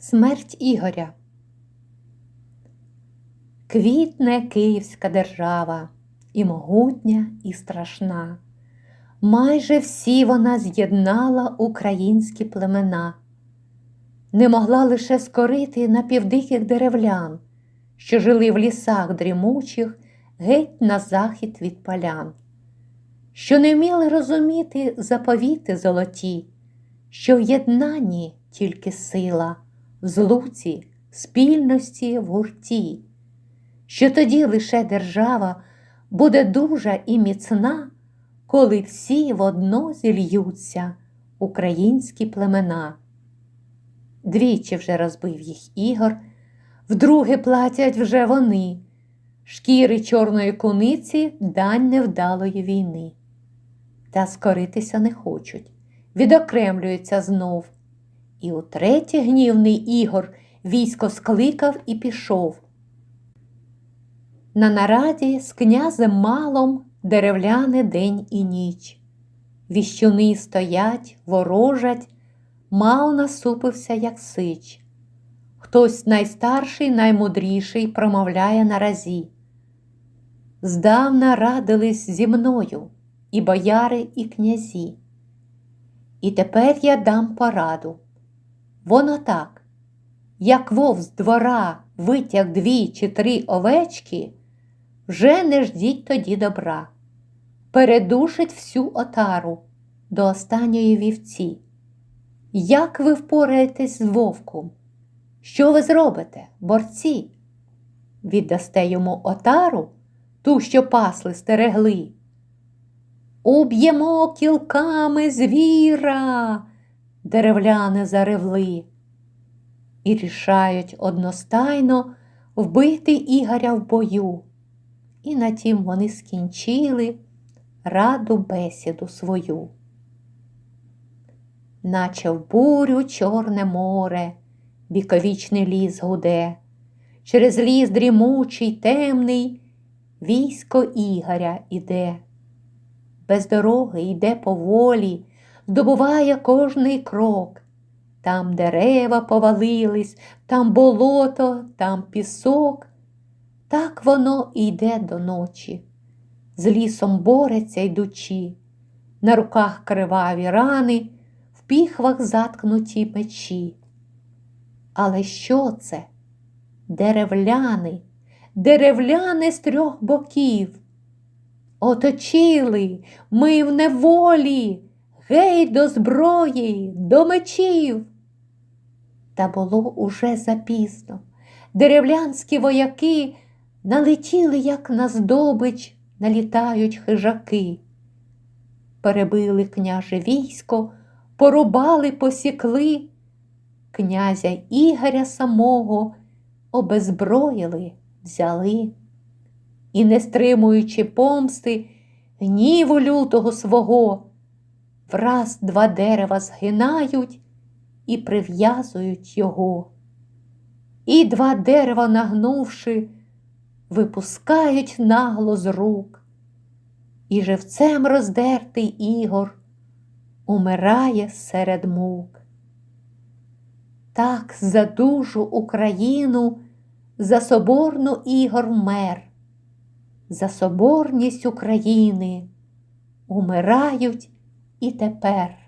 Смерть Ігоря. Квітне Київська держава, і могутня, і страшна. Майже всі вона з'єднала українські племена, не могла лише скорити напівдиких деревлян, що жили в лісах дрімучих геть на захід від полян, що не вміли розуміти заповіти золоті, що в єднанні тільки сила, злуці, спільності в гурті, що тоді лише держава буде дуже і міцна, коли всі водно зільються українські племена. Двічі вже розбив їх ігор, вдруге платять вже вони, шкіри чорної куниці дань невдалої війни. Та скоритися не хочуть, відокремлюються знов. І утретє гнівний Ігор військо скликав і пішов. На нараді з князем малом деревляни день і ніч. Віщуни стоять, ворожать, мал насупився, як сич. Хтось найстарший, наймудріший промовляє на разі. Здавна радились зі мною і бояри, і князі. І тепер я дам пораду. Воно так, як вов з двора витяг дві чи три овечки, вже не ждіть тоді добра, передушить всю отару до останньої вівці. Як ви впораєтесь з вовком? Що ви зробите, борці? Віддасте йому отару, ту, що пасли стерегли. Уб'ємо кілками звіра, деревляни заревли, і рішають одностайно вбити Ігоря в бою. І на тім вони скінчили раду бесіду свою. Наче в бурю Чорне море, віковічний ліс гуде, через ліс дрімучий, темний, військо Ігоря іде. Без дороги йде поволі, здобуває кожний крок. Там дерева повалились, там болото, там пісок. Так воно йде до ночі. З лісом бореться йдучи, на руках криваві рани, в піхвах заткнуті печі. Але що це? Деревляни, деревляни з трьох боків. Оточили ми в неволі, гей до зброї, до мечів. Та було уже запізно. Деревлянські вояки налетіли, як на здобич, налітають хижаки. Перебили княже військо, порубали, посікли, князя Ігоря самого обезброїли, взяли і, не стримуючи помсти, гніву лютого свого, враз два дерева згинають і прив'язують його. І два дерева, нагнувши, випускають нагло з рук, і живцем роздертий Ігор умирає серед мук. Так за душу Україну, за соборну Ігор вмер за соборність України умирають і тепер.